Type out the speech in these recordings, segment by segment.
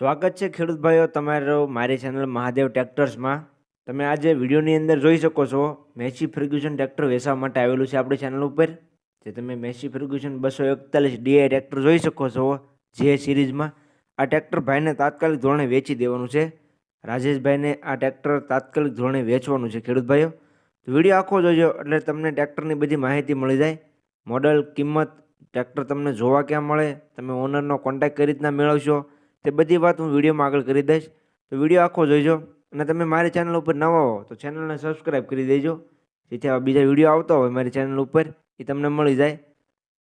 સ્વાગત છે ખેડૂત ભાઈઓ તમારો, મારી ચેનલ મહાદેવ ટ્રેક્ટર્સમાં તમે આજે વિડીયોની અંદર જોઈ શકો છો, મેસી ફર્ગ્યુસન ટ્રેક્ટર વેચવા માટે આવેલું છે આપણી ચેનલ ઉપર, જે તમે મેસી ફર્ગ્યુસન બસો એકતાલીસ ડીઆઈ ટ્રેક્ટર જોઈ શકો છો, જે સિરીઝમાં આ ટ્રેક્ટર ભાઈને તાત્કાલિક ધોરણે વેચી દેવાનું છે. રાજેશભાઈને આ ટ્રેક્ટર તાત્કાલિક ધોરણે વેચવાનું છે, ખેડૂત ભાઈઓ. તો વીડિયો આખો જોજો, એટલે તમને ટ્રેક્ટરની બધી માહિતી મળી જાય. મોડલ કિંમત ટ્રેક્ટર તમને જોવા ક્યાં મળે, તમે ઓનરનો કોન્ટેક્ટ કઈ રીતના મેળવશો તે બધી વાત હું વિડીયોમાં આગળ કરી દઈશ. તો વીડિયો આખો જોઈજો અને તમે મારી ચેનલ ઉપર નવા હો તો ચેનલને સબસ્ક્રાઈબ કરી દેજો. જેથી આવા બીજા વીડિયો આવતા હોય મારી ચેનલ ઉપર, એ તમને મળી જાય.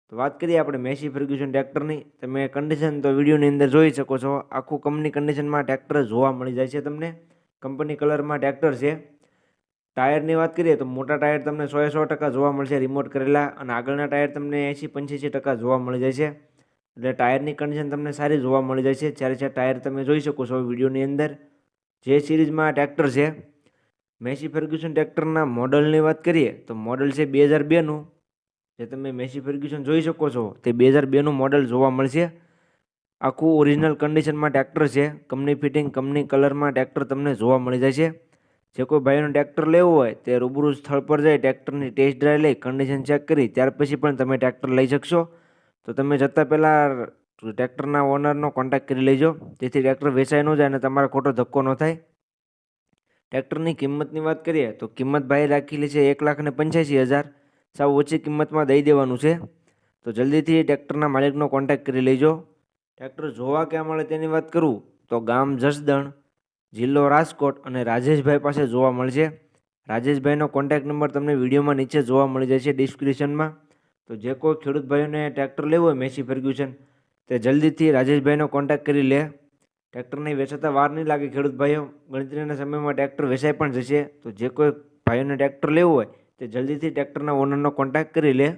તો વાત કરીએ આપણે મેસી ફર્ગ્યુસન ટ્રેક્ટરની. તમે કન્ડિશન તો વિડીયોની અંદર જોઈ શકો છો. આખું કંપની કન્ડિશનમાં ટ્રેક્ટર જોવા મળી જાય છે તમને. કંપની કલરમાં ટ્રેક્ટર છે. ટાયરની વાત કરીએ તો મોટા ટાયર તમને સો સો ટકા જોવા મળશે રિમોટ કરેલા. અને આગળના ટાયર તમને એંસી પંચ્યાસી ટકા જોવા મળી જાય છે. એટલે ટાયરની કન્ડિશન તમને સારી જોવા મળી જાય છે. જ્યારે ચાર ટાયર તમે જોઈ શકો છો વિડીયોની અંદર. જે સિરીઝમાં ટ્રેક્ટર છે, મેસી ફર્ગ્યુસન ટ્રેક્ટરના મોડલની વાત કરીએ, તો મોડલ છે બે હજાર બેનું. જે તમે મેસી ફર્ગ્યુસન જોઈ શકો છો, તે બે હજાર બેનું મોડલ જોવા મળશે. આખું ઓરિજિનલ કન્ડિશનમાં ટ્રેક્ટર છે. કંપની ફિટિંગ કંપની કલરમાં ટ્રેક્ટર તમને જોવા મળી જાય છે. જે કોઈ ભાઈનું ટ્રેક્ટર લેવું હોય, તે રૂબરૂ સ્થળ પર જઈ ટ્રેક્ટરની ટેસ્ટ ડ્રાઈવ લઈ કન્ડિશન ચેક કરી, ત્યાર પછી પણ તમે ટ્રેક્ટર લઈ શકશો. તો તમે જતાં પહેલાં ટ્રેક્ટરના ઓનરનો કોન્ટેક્ટ કરી લેજો. જેથી ટ્રેક્ટર વેચાઈ ન જાય અને તમારે ખોટો ધક્કો ન થાય. ટ્રેક્ટરની કિંમતની વાત કરીએ તો કિંમત ભાઈ રાખેલી છે એક લાખ ને પંચ્યાસી હજાર. સાવ ઓછી કિંમતમાં દઈ દેવાનું છે. તો જલ્દીથી ટ્રેક્ટરના માલિકનો કોન્ટેક્ટ કરી લેજો. ટ્રેક્ટર જોવા ક્યાં મળે તેની વાત કરું તો ગામ જસદણ, જિલ્લો રાજકોટ અને રાજેશભાઈ પાસે જોવા મળશે. રાજેશભાઈનો કોન્ટેક્ટ નંબર તમને વિડીયોમાં નીચે જોવા મળી જશે ડિસ્ક્રિપ્શનમાં તો જે કોઈ ખેડૂત ભાઈઓને ટ્રેક્ટર લેવું હોય, મેસી ફર્ગ્યુસન, તે જલ્દીથી રાજેશભાઈનો કોન્ટેક્ટ કરી લે. ટ્રેક્ટરને વેચાતા વાર નહીં લાગે ખેડૂત ભાઈઓ ગણતરીના સમયમાં ટ્રેક્ટર વેચાઈ પણ જશે. તો જે કોઈ ભાઈઓને ટ્રેક્ટર લેવું હોય, તે જલ્દીથી ટ્રેક્ટરના ઓનરનો કોન્ટેક્ટ કરી લે.